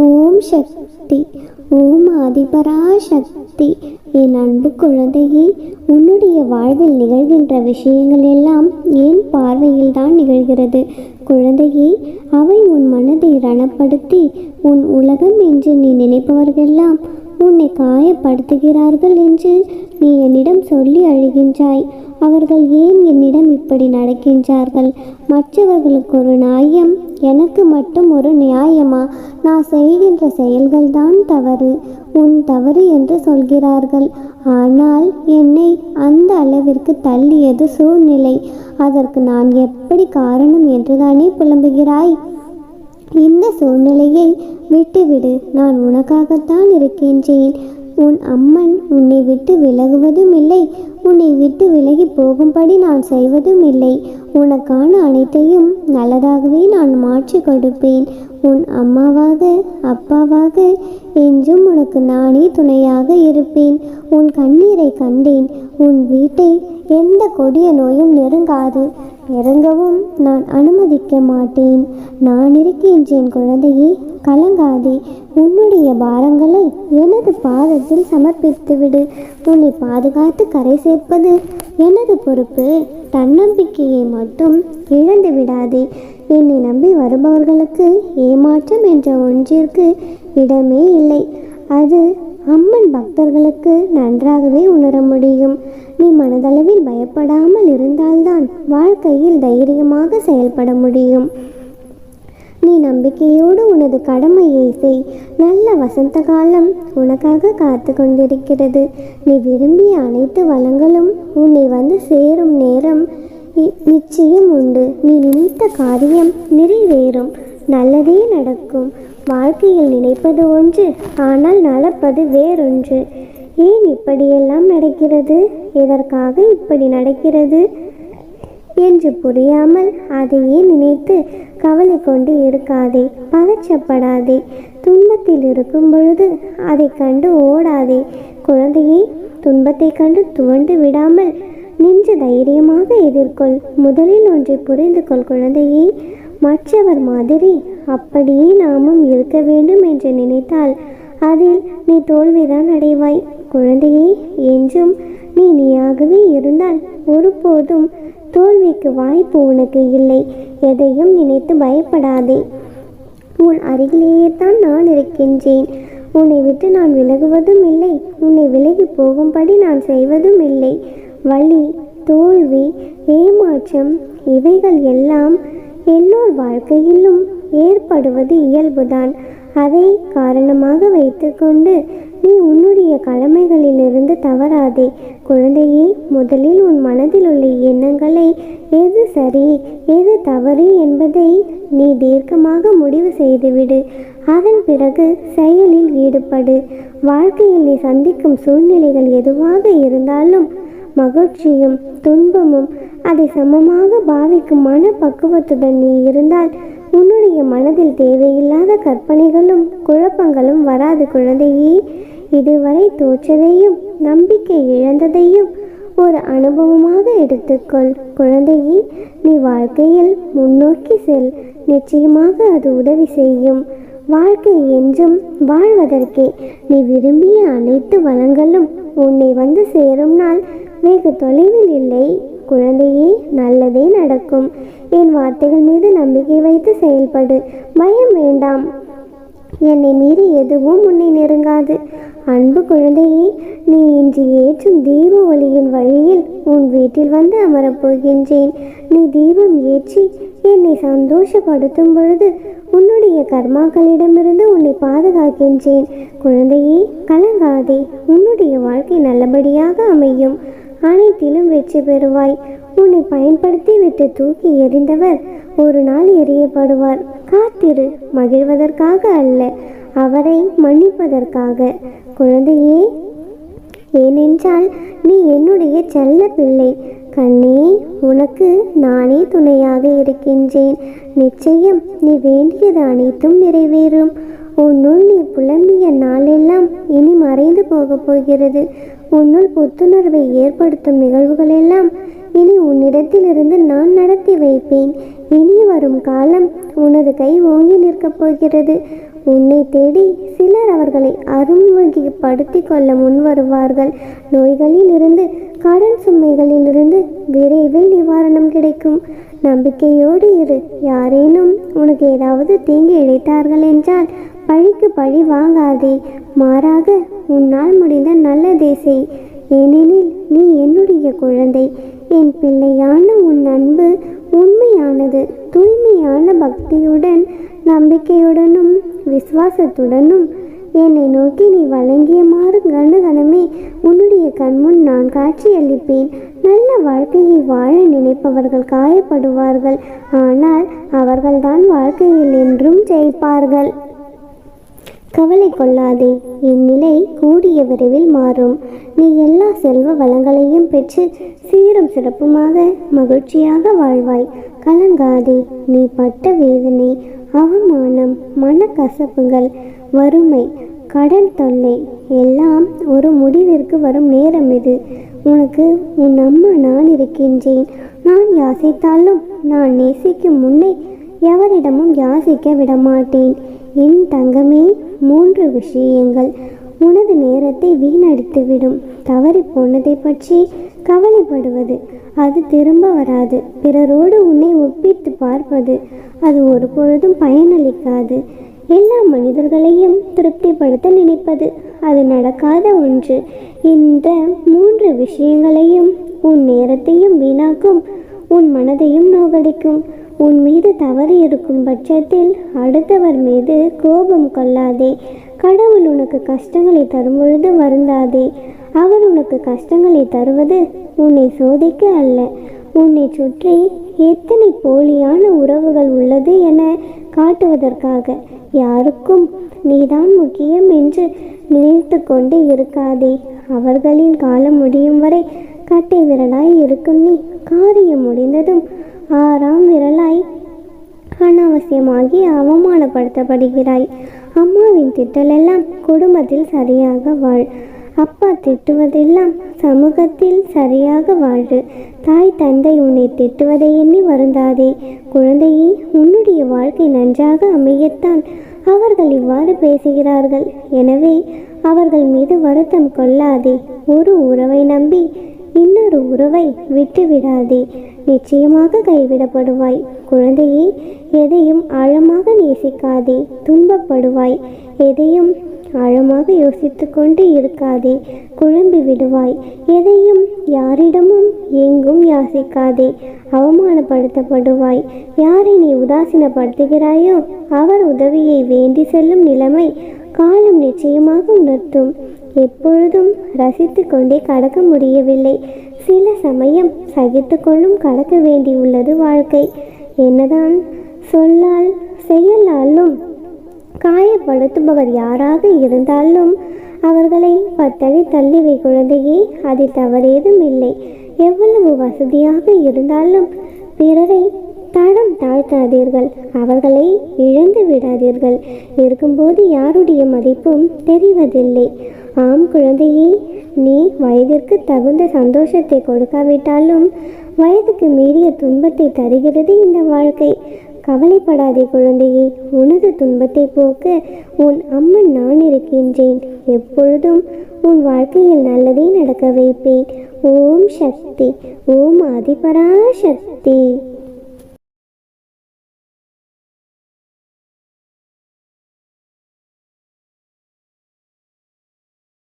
ஓம் சக்தி ஓம் ஆதிபரா சக்தி என் அன்பு குழந்தையே உன்னுடைய வாழ்வில் நிகழ்கின்ற விஷயங்கள் எல்லாம் என் பார்வையில் தான் நிகழ்கிறது. குழந்தையே அவை உன் மனதை ரணப்படுத்தி உன் உலகம் என்று நீ நினைப்பவர்களெல்லாம் உன்னை காயப்படுத்துகிறார்கள் என்று நீ என்னிடம் சொல்லி அழுகின்றாய். அவர்கள் ஏன் என்னிடம் இப்படி நடக்கின்றார்கள்? மற்றவர்களுக்கு ஒரு நியாயம் எனக்கு மட்டும் ஒரு நியாயமா? நான் செய்கின்ற செயல்கள்தான் தவறு உன் தவறு என்று சொல்கிறார்கள். ஆனால் என்னை அந்த அளவிற்கு தள்ளியது சூழ்நிலை. அதற்கு நான் எப்படி காரணம் என்றுதானே புலம்புகிறாய்? இந்த சூழ்நிலையை விட்டுவிடு. நான் உனக்காகத்தான் இருக்கின்றேன் உன் அம்மன் உன்னை விட்டு விலகுவதும் இல்லை. உன்னை விட்டு விலகி போகும்படி நான் செய்வதும் இல்லை. உனக்கான அனைத்தையும் நல்லதாகவே நான் மாற்றி கொடுப்பேன். உன் அம்மாவாக அப்பாவாக என்றும் உனக்கு நானே துணையாக இருப்பேன். உன் கண்ணீரை கண்டேன். உன் வீட்டை எந்த கொடிய நோயும் நெருங்காது. இறங்கவும் நான் அனுமதிக்க மாட்டேன். நான் இருக்கின்றேன் குழந்தையே கலங்காதே. உன்னுடைய பாரங்களை எனது பாதத்தில் சமர்ப்பித்துவிடு. உன்னை பாதுகாத்து கரை சேர்ப்பது எனது பொறுப்பு. தன்னம்பிக்கையை மட்டும் இழந்து விடாதே. என்னை நம்பி வருபவர்களுக்கு ஏமாற்றம் என்ற ஒன்றிற்கு இடமே இல்லை. அது அம்மன் பக்தர்களுக்கு நன்றாகவே உணர முடியும். நீ மனதளவில் பயப்படாமல் இருந்தால்தான் வாழ்க்கையில் தைரியமாக செயல்பட முடியும். நீ நம்பிக்கையோடு உனது கடமையை செய். நல்ல வசந்த காலம் உனக்காக காத்து கொண்டிருக்கிறது. நீ விரும்பிய அனைத்து வளங்களும் உன்னை வந்து சேரும் நேரம் இ- நிச்சயம் உண்டு. நீ நினைத்த காரியம் நிறைவேறும். நல்லதே நடக்கும். வாழ்க்கையில் நினைப்பது ஒன்று ஆனால் நடப்பது வேறொன்று. ஏன் இப்படியெல்லாம் நடக்கிறது? எதற்காக இப்படி நடக்கிறது? என்று புரியாமல் அதையே நினைத்து கவலை கொண்டு இருக்காதே? பதச்சப்படாதே துன்பத்தில் இருக்கும் பொழுது அதை கண்டு ஓடாதே. குழந்தையை துன்பத்தை கண்டு துவண்டு விடாமல் நின்று தைரியமாக எதிர்கொள். முதலில் ஒன்றை புரிந்து கொள் குழந்தையை. மற்றவர் மாதிரி அப்படியே நாமும் இருக்க வேண்டும் என்று நினைத்தால் அதில் நீ தோல்விதான் அடைவாய். குழந்தையே என்றும் நீ நீயாகவே இருந்தால் ஒருபோதும் தோல்விக்கு வாய்ப்பு உனக்கு இல்லை. எதையும் நினைத்து பயப்படாதே. உன் அருகிலேயே தான் நான் இருக்கின்றேன். உன்னை விட்டு நான் விலகுவதும் இல்லை. உன்னை விலகி போகும்படி நான் செய்வதும் இல்லை. வலி தோல்வி ஏமாற்றம் இவைகள் எல்லாம் எல்லோர் வாழ்க்கையிலும் ஏற்படுவது இயல்புதான். அதை காரணமாக வைத்துக்கொண்டு நீ உன்னுடைய கடமைகளிலிருந்து தவறாதே. குழந்தையே முதலில் உன் மனதில் உள்ள எண்ணங்களை எது சரி எது தவறு என்பதை நீ தீர்க்கமாக முடிவு செய்துவிடு. அதன் பிறகு செயலில் ஈடுபடு. வாழ்க்கையில் நீ சந்திக்கும் சூழ்நிலைகள் எதுவாக இருந்தாலும் மகிழ்ச்சியும் துன்பமும் அதை சமமாக பாவிக்கும் மனப்பக்குவத்துடன் நீ இருந்தால் உன்னுடைய மனதில் தேவையில்லாத கற்பனைகளும் குழப்பங்களும் வராது குழந்தையே. இதுவரை தோற்றதையும் நம்பிக்கை இழந்ததையும் ஒரு அனுபவமாக எடுத்துக்கொள் குழந்தையே. நீ வாழ்க்கையில் முன்னோக்கி செல். நிச்சயமாக அது உதவி செய்யும். வாழ்க்கை என்றும் வாழ்வதற்கே. நீ விரும்பிய அனைத்து வளங்களும் உன்னை வந்து சேரும் நாள். வெகு தொலைவில் இல்லை. குழந்தையே நல்லதே நடக்கும். என் வார்த்தைகள் மீது நம்பிக்கை வைத்து செயல்படு. பயம் வேண்டாம். என்னை மீறி எதுவும் உன்னை நெருங்காது. அன்பு குழந்தையே நீ இன்று ஏற்றும் தீப ஒளியின் வழியில் உன் வீட்டில் வந்து அமரப் போகின்றேன் நீ தீபம் ஏற்றி என்னை சந்தோஷப்படுத்தும் பொழுது உன்னுடைய கர்மாக்களிடமிருந்து உன்னை பாதுகாக்கின்றேன். குழந்தையே கலங்காதே. உன்னுடைய வாழ்க்கை நல்லபடியாக அமையும். அனைத்திலும் வெற்றி பெறுவாய். உன்னை பயன்படுத்தி விட்டு தூக்கி எறிந்தவர் ஒரு நாள் எறியப்படுவார். காத்திரு மகிழ்வதற்காக அல்ல அவரை மன்னிப்பதற்காக. குழந்தையே ஏனென்றால் நீ என்னுடைய செல்ல பிள்ளை. கண்ணே உனக்கு நானே துணையாக இருக்கின்றேன். நிச்சயம் நீ வேண்டியது அனைத்தும் நிறைவேறும். உன்னுள் நீ புலம்பிய நாளெல்லாம் இனி மறைந்து போகப் போகிறது. உன்னுள் புத்துணர்வை ஏற்படுத்தும் நிகழ்வுகளெல்லாம் இனி உன்னிடத்திலிருந்து நான் நடத்தி வைப்பேன். இனி வரும் காலம் உனது கை ஓங்கி நிற்கப் போகிறது. உன்னை தேடி சிலர் அவர்களை அருள்வகைப்படுத்தி கொள்ள முன் வருவார்கள். நோய்களில் இருந்து கடன் சுமைகளிலிருந்து விரைவில் நிவாரணம் கிடைக்கும். நம்பிக்கையோடு இரு. யாரேனும் உனக்கு ஏதாவது தீங்கு இழைத்தார்கள் என்றால் பழிக்கு பழி வாங்காதே. மாறாக உன்னால் முடிந்த நல்லதே செய். ஏனெனில் நீ என்னுடைய குழந்தை. என் பிள்ளையான உன் அன்பு உண்மையானது. தூய்மையான பக்தியுடன் நம்பிக்கையுடனும் விசுவாசத்துடனும் என்னை நோக்கி நீ வழங்கியமாறு கணகணமே உன்னுடைய கண்முன் நான் காட்சியளிப்பேன். நல்ல வாழ்க்கையை வாழ நினைப்பவர்கள் காயப்படுவார்கள். ஆனால் அவர்கள்தான் வாழ்க்கையில் என்றும் ஜெயிப்பார்கள். கவலை கொள்ளாதே. என் நிலை கூடிய விரைவில் மாறும். நீ எல்லா செல்வ வளங்களையும் பெற்று சீரும் சிறப்புமாக மகிழ்ச்சியாக வாழ்வாய். கலங்காதே. நீ பட்ட வேதனை அவமானம் மனக்கசப்புகள் வறுமை கடன் தொல்லை எல்லாம் ஒரு முடிவிற்கு வரும் நேரம் இது. உனக்கு உன் அம்மா நான் இருக்கின்றேன். நான் யாசித்தாலும் நான் நேசிக்கும் முன்னே எவரிடமும் யாசிக்க விடமாட்டேன். என் தங்கமே மூன்று விஷயங்கள். உனது நேரத்தை வீணடித்துவிடும். தவறி போனதை பற்றி கவலைப்படுவது. அது திரும்ப வராது. பிறரோடு உன்னை ஒப்பிட்டு பார்ப்பது. அது ஒரு பொழுதும் பயனளிக்காது. எல்லா மனிதர்களையும் திருப்திப்படுத்த நினைப்பது. அது நடக்காத ஒன்று. இந்த மூன்று விஷயங்களையும் உன் நேரத்தையும் வீணாக்கும். உன் மனதையும் நோகடிக்கும். உன் மீது தவறு இருக்கும் பட்சத்தில் அடுத்தவர் மீது கோபம் கொள்ளாதே. கடவுள் உனக்கு கஷ்டங்களை தரும்பொழுது வருந்தாதே. அவர் உனக்கு கஷ்டங்களை தருவது உன்னை சோதிக்க அல்ல. உன்னை சுற்றி எத்தனை போலியான உறவுகள் உள்ளது என காட்டுவதற்காக யாருக்கும் நீதான் முக்கியம் என்று நினைத்து கொண்டு இருக்காதே. அவர்களின் காலம் முடியும் வரை கட்டை விரலாய் இருக்கும் நீ காரியம் முடிந்ததும் ஆறாம் விரலாய் அனாவசியமாகி அவமானப்படுத்தப்படுகிறாய். அம்மாவின் திட்டலெல்லாம் குடும்பத்தில் சரியாக வாழ். அப்பா திட்டுவதெல்லாம் சமூகத்தில் சரியாக வாழு தாய் தந்தை உன்னை திட்டுவதை எண்ணி வருந்தாதே. குழந்தையே உன்னுடைய வாழ்க்கை நன்றாக அமையத்தான் அவர்கள் இவ்வாறு பேசுகிறார்கள். எனவே அவர்கள் மீது வருத்தம் கொள்ளாதே. ஒரு உறவை நம்பி இன்னொரு உறவை விட்டுவிடாதே. நிச்சயமாக கைவிடப்படுவாய். குழந்தையை எதையும் ஆழமாக நேசிக்காதே. துன்பப்படுவாய். எதையும் ஆழமாக யோசித்து கொண்டு இருக்காதே. குழம்பி விடுவாய். எதையும் யாரிடமும் எங்கும் யாசிக்காதே. அவமானப்படுத்தப்படுவாய். யாரை நீ உதாசீனப்படுத்துகிறாயோ அவர் உதவியை வேண்டி செல்லும் நிலைமை காலம் நிச்சயமாக உணர்த்தும். எப்பொழுதும் ரசித்து கொண்டே கடக்க முடியவில்லை. சில சமயம் சகித்து கொள்ளும் கடக்க வேண்டியுள்ளது வாழ்க்கை. என்னதான் சொல்லால் செயலாலும் காயப்படுத்துபவர் யாராக இருந்தாலும் அவர்களை பத்தடி தள்ளிவை குழந்தையே அதில் தவறேதும் இல்லை எவ்வளவு வசதியாக இருந்தாலும் பிறரை தடம் தாழ்த்தாதீர்கள். அவர்களை இழந்து விடாதீர்கள் இருக்கும்போது யாருடைய மதிப்பும் தெரிவதில்லை. ஆம் குழந்தையே நீ வயதிற்கு தகுந்த சந்தோஷத்தை கொடுக்காவிட்டாலும் வயதுக்கு மீறிய துன்பத்தை தருகிறது இந்த வாழ்க்கை. கவலைப்படாதே குழந்தையே உனது துன்பத்தை போக்க உன் அம்மன் நான் இருக்கின்றேன். எப்பொழுதும் உன் வாழ்க்கையில் நல்லதே நடக்க வைப்பேன். ஓம் சக்தி ஓம் ஆதிபராசக்தி.